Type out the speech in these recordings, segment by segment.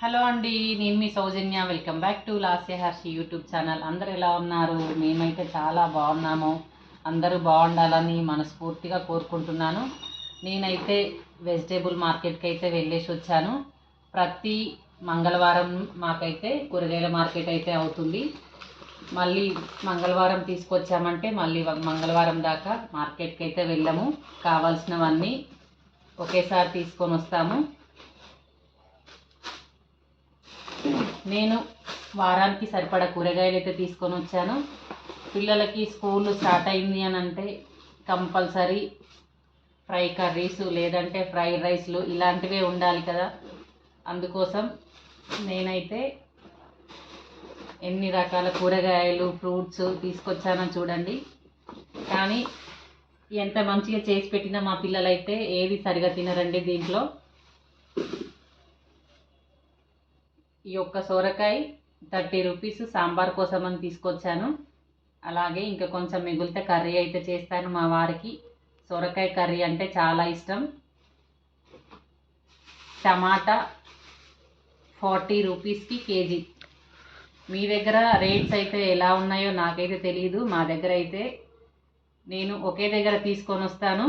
Hello అండి నేను మీ Soujanya. Welcome back to Lasya Harshi YouTube channel. అందరు ఎలా ఉన్నారు? మేమైతే చాలా బాగున్నాము. అందరూ బాగుండాలని మనస్ఫూర్తిగా కోరుకుంటున్నాను. నేనైతే వెజిటేబుల్ మార్కెట్కి అయితే వెళ్ళేసి వచ్చాను. ప్రతి మంగళవారం మాకైతే కూరగాయల మార్కెట్ అయితే అవుతుంది. మళ్ళీ మంగళవారం తీసుకొచ్చామంటే మళ్ళీ మంగళవారం దాకా మార్కెట్కి అయితే వెళ్ళము. కావాల్సినవన్నీ ఒకేసారి తీసుకొని వస్తాము. నేను వారానికి సరిపడా కూరగాయలు అయితే తీసుకొని వచ్చాను. పిల్లలకి స్కూల్ స్టార్ట్ అయింది అని అంటే కంపల్సరీ ఫ్రై కర్రీస్ లేదంటే ఫ్రైడ్ రైస్లు ఇలాంటివే ఉండాలి కదా. అందుకోసం నేనైతే ఎన్ని రకాల కూరగాయలు ఫ్రూట్స్ తీసుకొచ్చానో చూడండి. కానీ ఎంత మంచిగా చేసి పెట్టినా మా పిల్లలైతే ఏది సరిగా తినరండి దీంట్లో. ఈ యొక్క సొరకాయ థర్టీ రూపీస్ సాంబార్ కోసం అని తీసుకొచ్చాను. అలాగే ఇంకా కొంచెం మిగిలితే కర్రీ అయితే చేస్తాను మా వారికి. సొరకాయ కర్రీ అంటే చాలా ఇష్టం. టమాటా ఫార్టీ రూపీస్కి కేజీ. మీ దగ్గర రేట్స్ అయితే ఎలా ఉన్నాయో నాకైతే తెలియదు మా దగ్గర అయితే నేను ఒకే దగ్గర తీసుకొని వస్తాను.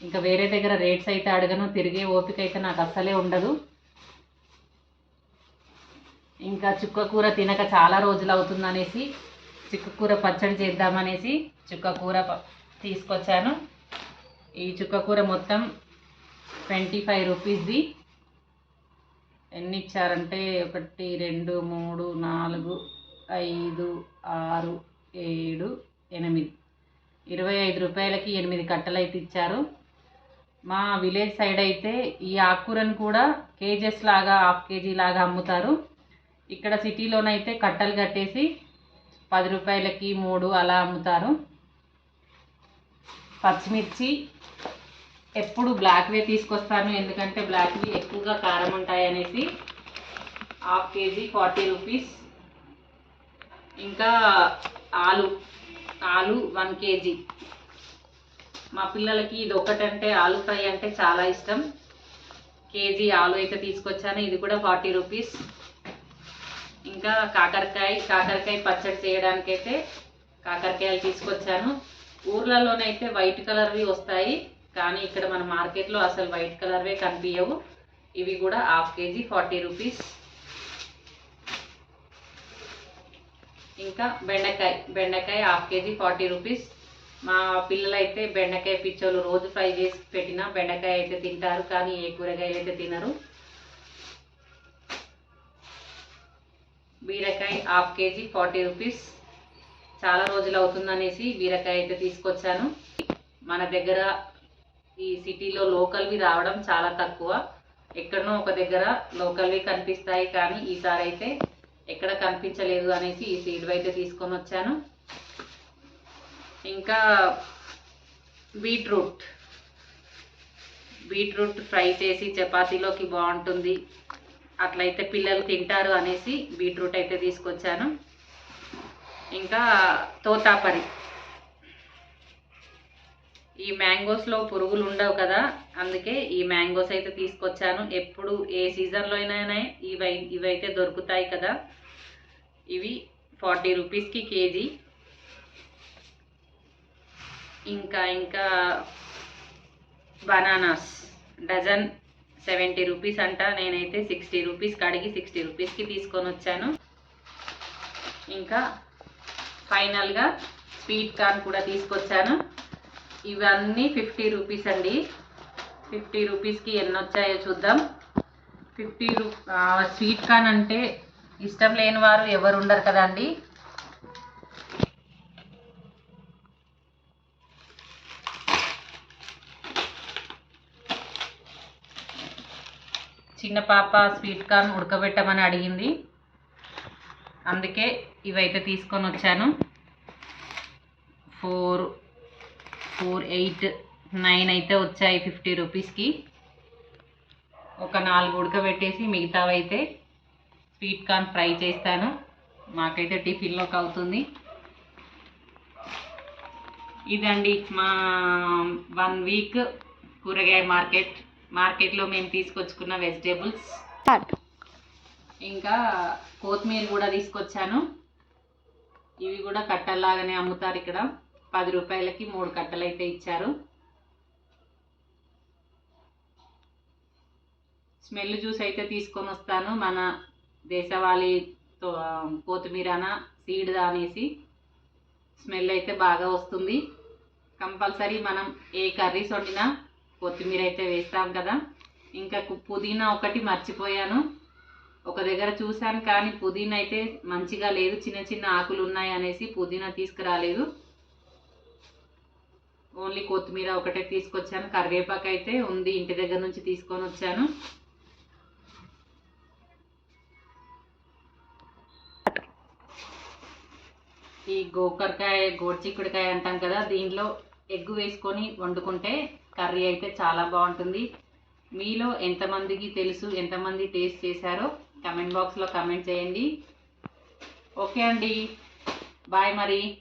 ఇంకా వేరే దగ్గర రేట్స్ అయితే అడగను. తిరిగే ఓపిక అయితే నాకు అస్సలే ఉండదు. ఇంకా చుక్క కూర తినక చాలా రోజులు అవుతుందనేసి చుక్క కూర పచ్చడి చేద్దామనేసి చుక్క కూర తీసుకొచ్చాను. ఈ చుక్క కూర మొత్తం ట్వంటీ ఫైవ్ రూపీస్ది. ఎన్ని ఇచ్చారంటే ఒకటి రెండు మూడు నాలుగు ఐదు ఆరు ఏడు ఎనిమిది. ఇరవై ఐదు రూపాయలకి ఎనిమిది కట్టలు అయితే ఇచ్చారు. మా విలేజ్ సైడ్ అయితే ఈ ఆకుకూరను కూడా కేజెస్ లాగా హాఫ్ కేజీ లాగా అమ్ముతారు. ఇక్కడ సిటీలోనైతే కట్టలు కట్టేసి పది రూపాయలకి మూడు అలా అమ్ముతారు. పచ్చిమిర్చి ఎప్పుడు బ్లాక్వే తీసుకొస్తాను ఎందుకంటే బ్లాక్వి ఎక్కువగా కారం ఉంటాయి అనేసి. Half KG forty rupees. ఇంకా ఆలు ఆలు వన్ కేజీ. మా పిల్లలకి ఇది ఒకటంటే ఆలు ఫ్రై అంటే చాలా ఇష్టం. కేజీ ఆలు అయితే తీసుకొచ్చాను ఇది కూడా ఫార్టీ రూపీస్. ఇంకా కాకరకాయ కాకరకాయ పచ్చడి చేయడానికైతే కాకరకాయలు తీసుకొచ్చాను. ఊర్లలోనైతే వైట్ కలర్వి వస్తాయి కానీ ఇక్కడ మన మార్కెట్లో అసలు వైట్ కలర్వే కనిపించవు ఇవి కూడా హాఫ్ కేజీ ఫార్టీ రూపీస్. ఇంకా బెండకాయ బెండకాయ హాఫ్ కేజీ ఫార్టీ రూపీస్. మా పిల్లలైతే బెండకాయ పిచ్చోలు రోజు ఫ్రై చేసి పెట్టినా బెండకాయ అయితే తింటారు కానీ ఏ కూరగాయలు అయితే తినరు. బీరకాయ హాఫ్ కేజీ ఫార్టీ రూపీస్. చాలా రోజులు అవుతుందనేసి బీరకాయ అయితే తీసుకొచ్చాను. మన దగ్గర ఈ సిటీలో లోకల్వి రావడం చాలా తక్కువ. ఎక్కడనో ఒక దగ్గర లోకల్వి కనిపిస్తాయి కానీ ఈసారి అయితే ఎక్కడ కనిపించలేదు అనేసి ఈ సీడ్ అయితే తీసుకొని వచ్చాను. ఇంకా బీట్రూట్. బీట్రూట్ ఫ్రై చేసి చపాతీలోకి బాగుంటుంది. అట్లయితే పిల్లలు తింటారు అనేసి బీట్రూట్ అయితే తీసుకొచ్చాను. ఇంకా తోతాపరి ఈ మ్యాంగోస్లో పురుగులు ఉండవు కదా అందుకే ఈ మ్యాంగోస్ అయితే తీసుకొచ్చాను. ఎప్పుడు ఏ సీజన్లో అయినా ఇవి ఇవైతే దొరుకుతాయి కదా. ఇవి ఫార్టీ రూపీస్కి కేజీ. ఇంకా ఇంకా బనానాస్ డజన్ సెవెంటీ రూపీస్ అంట. నేనైతే సిక్స్టీ రూపీస్కి అడిగి సిక్స్టీ రూపీస్కి తీసుకొని వచ్చాను. ఇంకా ఫైనల్గా స్వీట్ కార్న్ కూడా తీసుకొచ్చాను. ఇవన్నీ ఫిఫ్టీ రూపీస్ అండి. ఫిఫ్టీ రూపీస్కి ఎన్ని వచ్చాయో చూద్దాం. ఫిఫ్టీ రూ స్వీట్ కార్న్ అంటే ఇష్టం లేని వారు ఎవరు ఉండరు కదండి. చిన్న పాప స్వీట్ కార్న్ ఉడకబెట్టమని అడిగింది. అందుకే ఇవైతే తీసుకొని వచ్చాను. ఫోర్ ఫోర్ ఎయిట్ నైన్ అయితే వచ్చాయి ఫిఫ్టీ రూపీస్కి. ఒక నాలుగు ఉడకబెట్టేసి మిగతావైతే స్వీట్ కార్న్ ఫ్రై చేస్తాను. మాకైతే టిఫిన్లోకి అవుతుంది ఇదండి మా వన్ వీక్ కూరగాయ మార్కెట్. మార్కెట్లో మేము తీసుకొచ్చుకున్న వెజిటేబుల్స్. ఇంకా కొత్తిమీర కూడా తీసుకొచ్చాను. ఇవి కూడా కట్టల్లాగానే అమ్ముతారు ఇక్కడ. పది రూపాయలకి మూడు కట్టలు అయితే ఇచ్చారు. స్మెల్ జ్యూస్ అయితే తీసుకొని వస్తాను. మన దేశవాళీతో కొత్తిమీరన సీడ్దా అనేసి స్మెల్ అయితే బాగా వస్తుంది. కంపల్సరీ మనం ఏ కర్రీస్ వండినా కొత్తిమీర అయితే వేస్తాం కదా. ఇంకా పుదీనా ఒకటి మర్చిపోయాను. ఒక దగ్గర చూశాను కానీ పుదీనా అయితే మంచిగా లేదు. చిన్న చిన్న ఆకులు ఉన్నాయి అనేసి పుదీనా తీసుకురాలేదు. ఓన్లీ కొత్తిమీర ఒకటే తీసుకొచ్చాను. కరివేపాకు అయితే ఉంది. ఇంటి దగ్గర నుంచి తీసుకొని వచ్చాను. ఈ గోకరకాయ గోడ్చిక్కుడికాయ అంటాం కదా దీనిలో ఎగ్గు వేసుకొని వండుకుంటే కర్రీ అయితే చాలా బాగుంటుంది. మీలో ఎంతమందికి తెలుసు ఎంతమంది టేస్ట్ చేశారో కమెంట్ బాక్స్లో కమెంట్ చేయండి. ఓకే అండి. బాయ్ మరి.